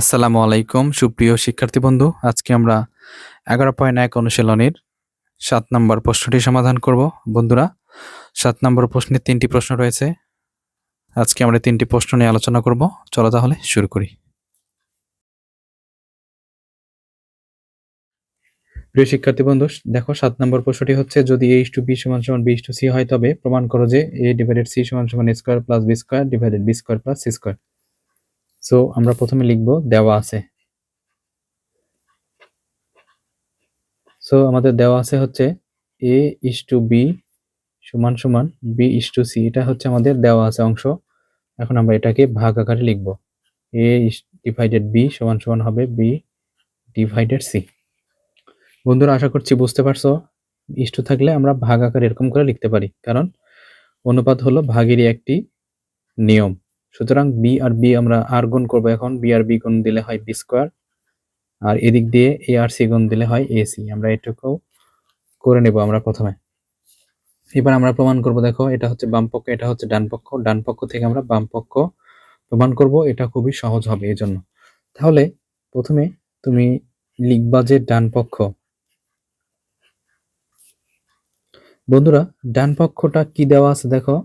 আসসালামু আলাইকুম, সুপ্রিয় শিক্ষার্থী বন্ধু। আজকে আমরা এগারো পয়েন্ট এক অনুশীলনের সাত নম্বর প্রশ্নটি সমাধান করব। বন্ধুরা, সাত নম্বর প্রশ্নের তিনটি প্রশ্ন রয়েছে। আজকে আমরা তিনটি প্রশ্ন নিয়ে আলোচনা করব। চলো তাহলে শুরু করি। প্রিয় শিক্ষার্থী বন্ধু, দেখো, সাত নম্বর প্রশ্নটি হচ্ছে, যদি এইচ টু বি সমান সমান বি টু সি হয়, তবে প্রমাণ করো যে এ ডিভাইডেড সি সমান সমান square plus B square divided B square plus C square so আমরা প্রথমে লিখব, দেওয়া আছে। সো আমাদের দেওয়া আছে হচ্ছে এ ইস টু বি সমান সমান বি ইস টু সি এটা হচ্ছে আমাদের দেওয়া আছে অংশ। এখন আমরা এটাকে ভাগ আকারে লিখব। এ ইস ডিভাইডেড বি সমান সমান হবে বি ডিভাইডেড সি বন্ধুরা, আশা করছি বুঝতে পারছ। ইস থাকলে আমরা ভাগ আকারে এরকম করে লিখতে পারি। কারণ অনুপাত হলো ভাগেরই একটি নিয়ম। সুতরাং বি আর বি আমরা আর গুণ করব এখন। বি আর বি গুণ দিলে হয় বি স্কোয়ার আর এদিক দিয়ে এ আর সি গুণ দিলে হয় এ সি আমরা এটুকু করে নেব আমরা প্রথমে। এবার আমরা প্রমাণ করব, দেখো, এটা হচ্ছে বাম পক্ষ, এটা হচ্ছে ডান পক্ষ। ডান পক্ষ থেকে আমরা বাম পক্ষ প্রমাণ করব, এটা খুবই সহজ হবে এই জন্য তাহলে প্রথমে তুমি লিখবা যে ডান পক্ষ। বন্ধুরা, ডান পক্ষটা কি দেওয়া আছে দেখো?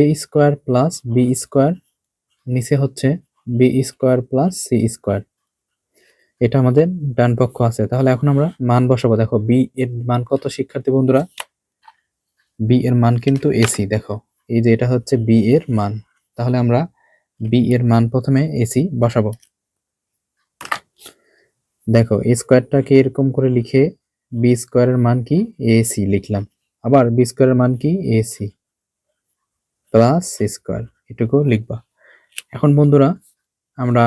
A square plus B square নিচে হচ্ছে B square plus C square এটা আমাদের ডান পক্ষ আছে। তাহলে এখন আমরা মান বসাবো। দেখো বি এর মান কত, শিক্ষার্থী বন্ধুরা? বি এর মান কিন্তু এসি দেখো। এই যে এটা হচ্ছে বি এর মান। তাহলে আমরা বি এর মান প্রথমে এসি বসাবো। দেখো স্কোয়ারটাকে এরকম করে লিখে বি স্কোয়ারের মান কি? এসি লিখলাম। আবার বি স্কোয়ারের মান কি? এসি প্লাস স্কোয়ার এটুকু লিখবা। এখন বন্ধুরা, আমরা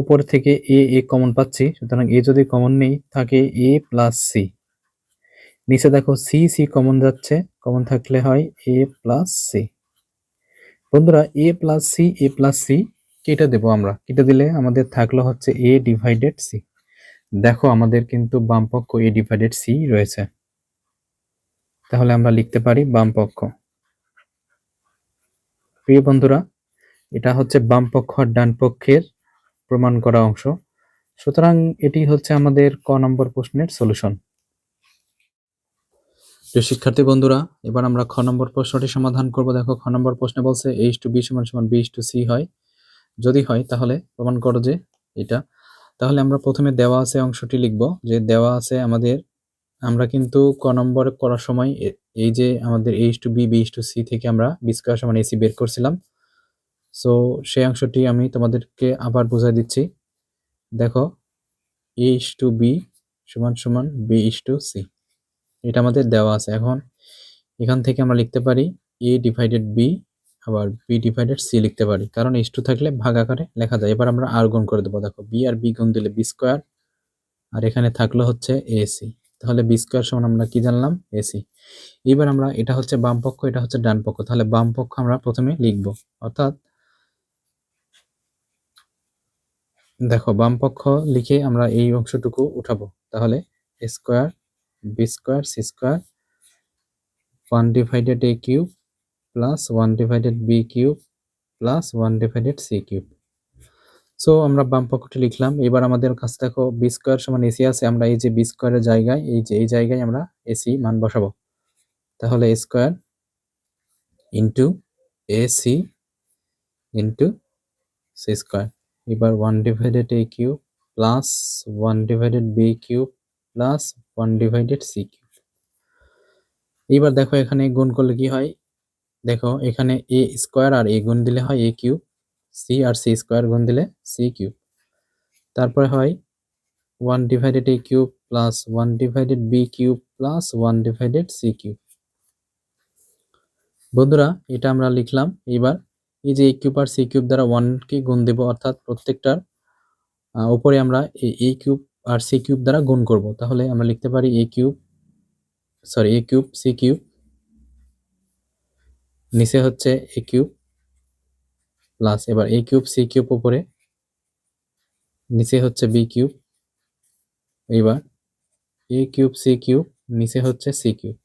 উপর থেকে এ এ কমন পাচ্ছি, সুতরাং এ যদি কমন নেই, থাকে এ প্লাস সি নিচে দেখো সি সি কমন যাচ্ছে কমন থাকলে হয় এ প্লাস সি বন্ধুরা A plus C A plus C কেটে দেবো আমরা। কেটে দিলে আমাদের থাকল হচ্ছে এ ডিভাইডেড সি দেখো আমাদের কিন্তু বাম পক্ষ এ ডিভাইডেড সি রয়েছে। তাহলে আমরা লিখতে পারি বাম পক্ষ। প্রিয় বন্ধুরা, এটা হচ্ছে বাম পক্ষ আর ডান পক্ষের প্রমাণ করা অংশ। সুতরাং এটি হচ্ছে আমাদের ক নম্বর প্রশ্নের সলিউশন। প্রিয় শিক্ষার্থী বন্ধুরা, এবার আমরা খ নম্বর প্রশ্নটি সমাধান করব। দেখো, খ নম্বর প্রশ্নে বলছে এইচ টু বি সমান সমান বি টু সি হয়। যদি হয়, তাহলে প্রমাণ করো যে এটা। তাহলে আমরা প্রথমে দেওয়া আছে অংশটি লিখব যে দেওয়া আছে আমাদের আমরা কিন্তু ক নম্বর করার সময় এই যে আমাদের H to B B to C থেকে আমরা বি স্কোয়ার সমান এসি বের করছিলাম। সো সেই অংশটি আমি তোমাদেরকে আবার বুঝাই দিচ্ছি। দেখো এইচ টু বি সমান সমান বি ইস টু সি এটা আমাদের দেওয়া আছে। এখন এখান থেকে আমরা লিখতে পারি এ ডিভাইডেড বি আবার বি ডিভাইডেড সি লিখতে পারি। কারণ এইচ টু থাকলে ভাগ আকারে লেখা যায়। এবার আমরা আর গুণ করে দেবো। দেখো বি আর বি গুণ দিলে বি স্কোয়ার আর এখানে থাকল হচ্ছে এসি তাহলে বি স্কোয়ার সমান আমরা কি জানলাম? এসি এবার আমরা এটা হচ্ছে বাম পক্ষ, এটা হচ্ছে ডান পক্ষ। তাহলে বাম পক্ষ আমরা প্রথমে লিখব। অর্থাৎ দেখো, বাম পক্ষ লিখে আমরা এই অংশটুকু উঠাবো। তাহলে square B square C square one divided A cube plus one divided B cube plus one divided C cube so আমরা বাম পক্ষটি লিখলাম, এবার আমাদের কাছে দেখো বি স্কোয়ার সমান এসি আছে, আমরা এই যে বি স্কোয়ারের জায়গায়, এই যে, এই জায়গায় আমরা এসি মান বসাবো। তাহলে A square into AC into C square এবার one divided A cube plus one divided B cube plus one divided C cube এবার দেখো এখানে গুণ করলে কি হয়? দেখো এখানে এ স্কোয়ার আর এ গুণ দিলে হয় এ কিউব সি আর সি স্কোয়ার গুণ দিলে সি কিউব তারপরে হয় one divided A cube plus one divided B cube plus one divided C cube বন্ধুরা, এটা আমরা লিখলাম। এবার এই যে এ কিউব আর সি কিউব দ্বারা ওয়ানকে গুণ দেব, অর্থাৎ প্রত্যেকটার উপরে আমরা এ কিউব আর সি কিউব দ্বারা গুণ করব। তাহলে আমরা লিখতে পারি A cube sorry A cube C cube নিচে হচ্ছে এ কিউব প্লাস এবার এ কিউব সি কিউব উপরে। নিচে হচ্ছে বি কিউব এবার এ কিউব সি কিউব নিচে হচ্ছে সি কিউব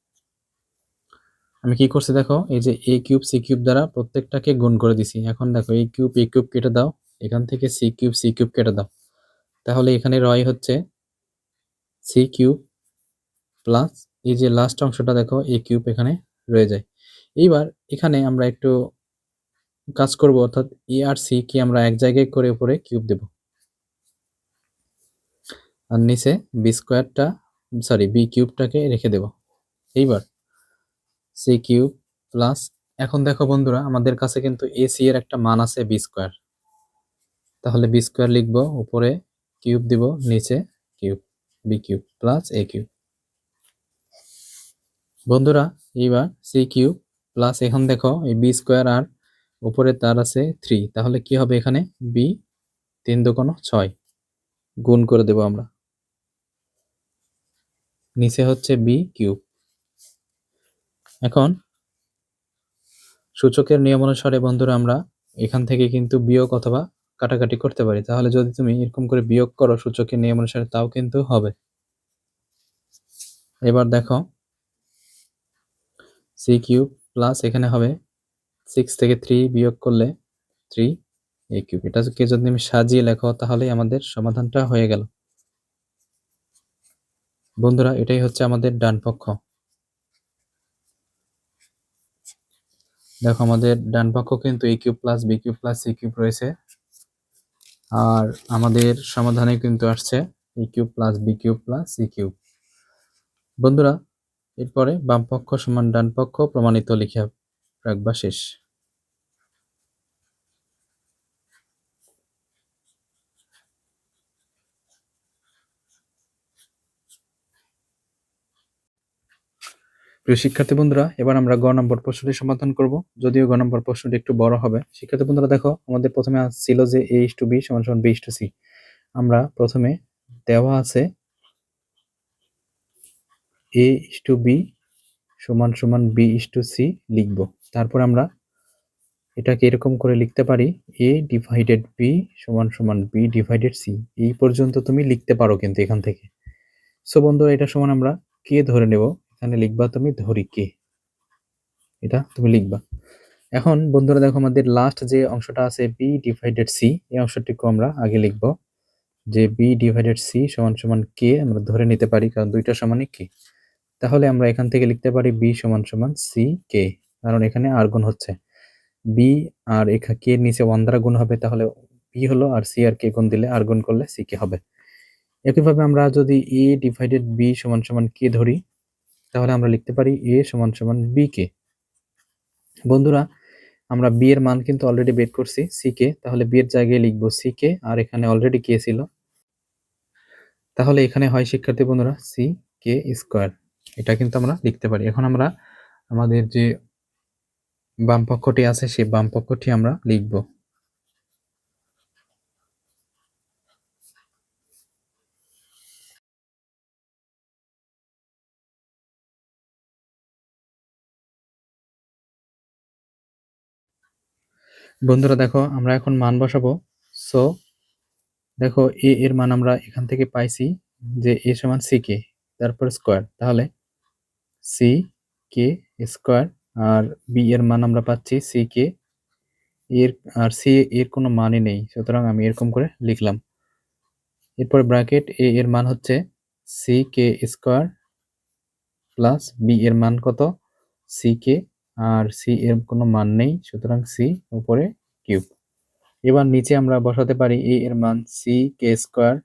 আমি কি করছি দেখো, এই যে এ কিউব সি কিউব দ্বারা প্রত্যেকটাকে গুণ করে দিছি। এখন দেখো এ কিউব এ কিউব কেটে দাও। এখান থেকে সি কিউব সি কিউব কেটে দাও। তাহলে এখানে রয় হচ্ছে সি কিউব প্লাস এই যে লাস্ট অংশটা দেখো এ কিউব এখানে রয়ে যায়। এইবার এখানে আমরা একটু কাজ করব, অর্থাৎ এ আর সি কি আমরা এক জায়গায় করে উপরে কিউব দেব। আর নিচে বি স্কোয়ারটা সরি বি কিউবটাকে রেখে দেব। এইবার সি কিউব প্লাস এখন দেখো বন্ধুরা, আমাদের কাছে কিন্তু এ সি এর একটা মান আছে বি স্কোয়ার তাহলে বি স্কোয়ার লিখব, উপরে কিউব দিব, নিচে cube B cube plus A cube বন্ধুরা, এইবার সি কিউব প্লাস এখন দেখো এই বি স্কোয়ার আর উপরে তার আছে থ্রি তাহলে কি হবে এখানে? বি তিন দোকানো ছয়। গুণ করে দেব আমরা। নিচে হচ্ছে বি কিউব এখন সূচকের নিয়ম অনুসারে বন্ধুরা আমরা এখান থেকে কিন্তু বিয়োগ অথবা কাটাকাটি করতে পারি। তাহলে যদি তুমি এরকম করে বিয়োগ করো সূচকের নিয়ম অনুসারে, তাও কিন্তু হবে। এবার দেখো সি কিউব প্লাস এখানে হবে সিক্স থেকে থ্রি বিয়োগ করলে থ্রি এ কিউব এটাকে যদি তুমি সাজিয়ে লেখো তাহলে আমাদের সমাধানটা হয়ে গেল। বন্ধুরা, এটাই হচ্ছে আমাদের ডান পক্ষ। দেখো, আমাদের ডান পক্ষ কিন্তু A cube plus B cube plus C cube রয়েছে। আর আমাদের সমাধানে কিন্তু আসছে A cube plus B cube plus C cube বন্ধুরা, এরপরে বাম পক্ষ সমান ডান পক্ষ প্রমাণিত লিখে রাখবা শেষ। প্রিয় শিক্ষার্থী বন্ধুরা, এবার আমরা গ নম্বর প্রশ্নটি সমাধান করব। যদিও গ নম্বর প্রশ্নটি একটু বড় হবে। শিক্ষার্থী বন্ধুরা, দেখো, আমাদের প্রথমে ছিল যে এ ইস টু বি সমান সমান বি ইস টু সি আমরা প্রথমে দেওয়া আছে এ ইস টু বি সমান সমান বি ইস টু সি লিখব। তারপর আমরা এটাকে এরকম করে লিখতে পারি এ ডিভাইডেড বি সমান সমান বি ডিভাইডেড সি এই পর্যন্ত তুমি লিখতে পারো কিন্তু এখান থেকে। সো বন্ধুরা, এটা সমান আমরা কে ধরে নেব। এখানে লিখবা তুমি ধরি কে এটা তুমি লিখবা। এখন বন্ধুরা, দেখো আমাদের লাস্ট যে অংশটা আছে বি ডিভাইডেড সি এই অংশটিকে আমরা আগে লিখব যে বি ডিভাইডেড সি সমান সমান কে আমরা ধরে নিতে পারি, কারণ দুইটা সমানই কে তাহলে আমরা এখান থেকে লিখতে পারি বি সমান সমান সি কে কারণ এখানে আর গুণ হচ্ছে। বি আর এখানে কে নিচে ওয়ান দ্বারা গুণ হবে, তাহলে বি হলো আর সি আর কে গুণ দিলে আর গুণ করলে সি কে হবে। একইভাবে আমরা যদি এ ডিভাইডেড বি সমান সমান কে ধরি, তাহলে আমরা লিখতে পারি এ সমান সমান বি কে। বন্ধুরা, আমরা বি এর মান কিন্তু অলরেডি বের করছি সি কে। তাহলে বি এর জায়গায় লিখব সি কে, আর এখানে অলরেডি কে ছিল। তাহলে এখানে হয় শিক্ষার্থী বন্ধুরা সি কে স্কোয়ার এটা কিন্তু আমরা লিখতে পারি। এখন আমরা আমাদের যে বাম পক্ষটি আছে, সেই বাম পক্ষটি আমরা লিখব। বন্ধুরা দেখো, আমরা এখন মান বসাবো। সো দেখো এ এর মান আমরা এখান থেকে পাইছি যে এ সমান সি কে তারপর স্কোয়ার তাহলে সি কে স্কোয়ার আর বি এর মান আমরা পাচ্ছি সি কে এর, আর সি এর কোনো মানই নেই, সুতরাং আমি এরকম করে লিখলাম। এরপর ব্র্যাকেট এ এর মান হচ্ছে C K square plus B এর মান কত? সি কে আর সি এর কোনো মান নেই, সুতরাং সি উপরে কিউব। এবার নিচে আমরা বসাতে পারি এ এর মান সি কে স্কোয়ার,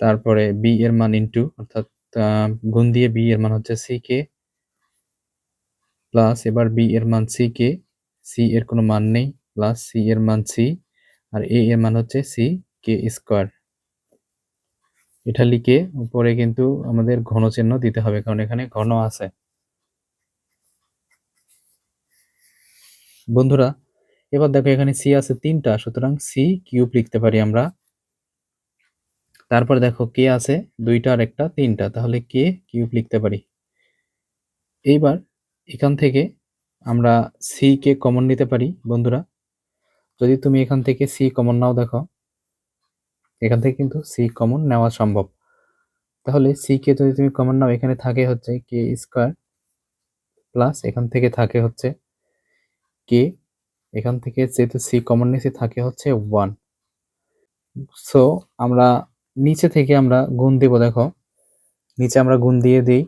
তারপরে বি এর মান ইন্টু অর্থাৎ গুণ দিয়ে বি এর মান হচ্ছে সি কে প্লাস এবার বি এর মান সি কে? সি এর কোনো মান নেই, প্লাস সি এর মান সি, আর এ এর মান হচ্ছে সি কে স্কোয়ার। এটা লিখে উপরে কিন্তু আমাদের ঘন চিহ্ন দিতে হবে, কারণ এখানে ঘন আছে। বন্ধুরা, এবার দেখো এখানে সি আছে তিনটা, সুতরাং সি কিউব লিখতে পারি আমরা। তারপর দেখো কে আছে, দুইটা আর একটা তিনটা, তাহলে কে কিউব লিখতে পারি? এইবার এখান থেকে আমরা সি কে কমন নিতে পারি, বন্ধুরা। যদি তুমি এখান থেকে সি কমন নাও, দেখো। এখান থেকে কিন্তু সি কমন নেওয়া সম্ভব। তাহলে সি কে যদি তুমি কমন নাও, এখানে থাকে হচ্ছে কে স্কোয়ার প্লাস এখান থেকে থাকে হচ্ছে কে এখান থেকে যেহেতু সি কমন নিচে থাকে হচ্ছে ওয়ান সো আমরা নিচে থেকে আমরা গুণ দেব, দেখো। নিচে আমরা গুণ দিয়ে দিই।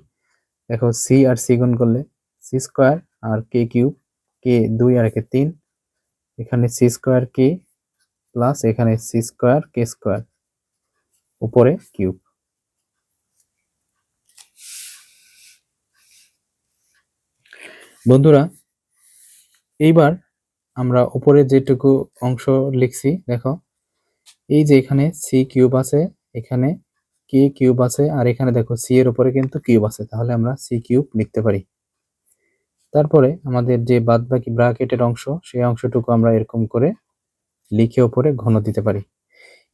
দেখো সি আর সি গুণ করলে সি স্কোয়ার আর কে কিউব, কে দুই আর একে তিন। এখানে সি স্কোয়ার কে প্লাস এখানে সি স্কোয়ার কে স্কোয়ার, উপরে কিউব। বন্ধুরা, এইবার আমরা উপরে যেটুকু অংশ লিখছি, দেখো, এই যে এখানে সি কিউব আছে, এখানে কে কিউব আছে, আর এখানে দেখো সি এর উপরে কিন্তু কিউব আছে, তাহলে আমরা সি কিউব লিখতে পারি। তারপরে আমাদের যে বাদবাকি ব্রাকেটের অংশ, সেই অংশটুকু আমরা এরকম করে লিখে ওপরে ঘন দিতে পারি।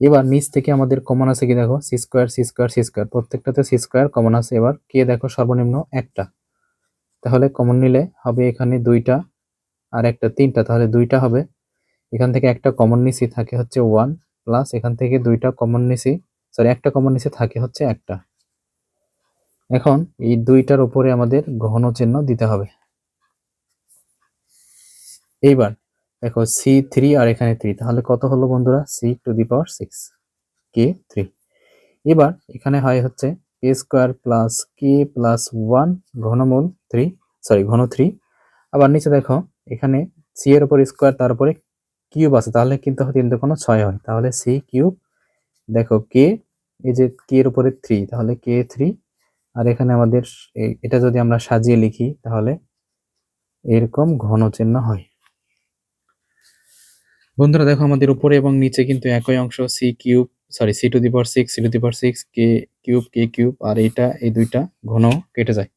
এবার নিচ থেকে আমাদের কমন আছে কি দেখো? C square C square C square প্রত্যেকটাতে সি স্কোয়ার কমন আছে। এবার কে দেখো? সর্বনিম্ন একটা। তাহলে কমন নিলে হবে এখানে দুইটা আর একটা তিনটা। তাহলে দুইটা হবে। এখান থেকে একটা কমন নিচি থাকে হচ্ছে ওয়ান প্লাস এখান থেকে দুইটা কমন নিচি সরি একটা কমন নিচে থাকে হচ্ছে একটা। এখন এই দুইটার উপরে আমাদের ঘন চিহ্ন দিতে হবে। এইবার দেখো সি থ্রি আর এখানে থ্রি তাহলে কত হলো বন্ধুরা? C to the power six K three এবার এখানে হয় হচ্ছে K square plus K plus one ঘনমূল three sorry ঘন থ্রি আবার নিচে দেখো, এখানে সি এর উপর স্কোয়ার তার উপরে কিউব আছে, তাহলে কিন্তু কিন্তু কোনো ছয় হয়। তাহলে সি কিউব দেখো কে এই যে কে এর উপরে থ্রি তাহলে কে থ্রি আর এখানে আমাদের এটা যদি আমরা সাজিয়ে লিখি, তাহলে এরকম ঘন চিহ্ন হয়। বন্ধুরা দেখো আমাদের উপরে এবং নিচে কিন্তু একই অংশ C cube sorry C to the power six C to the power six K cube K cube আর এটা এই দুইটা ঘন কেটে যায়।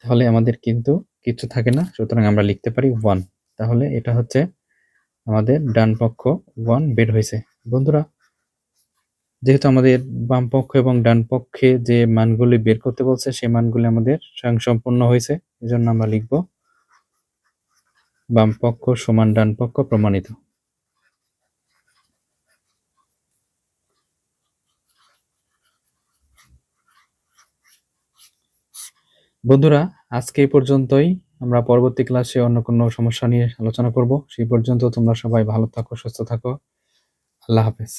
তাহলে আমাদের কিন্তু কিছু থাকে না, সুতরাং আমরা লিখতে পারি ওয়ান তাহলে এটা হচ্ছে আমাদের ডান পক্ষ ওয়ান বের হয়েছে। বন্ধুরা, যেহেতু আমাদের বাম পক্ষ এবং ডান পক্ষে যে মানগুলি বের করতে বলছে, সেই মানগুলি আমাদের স্বয়ংসম্পূর্ণ হয়েছে, এজন্য আমরা লিখব বাম পক্ষ সমান ডান পক্ষ প্রমাণিত। বন্ধুরা, আজকে এই পর্যন্তই। আমরা পরবর্তী ক্লাসে অন্য কোনো সমস্যা নিয়ে আলোচনা করব। সেই পর্যন্ত তোমরা সবাই ভালো থাকো, সুস্থ থাকো। আল্লাহ হাফেজ।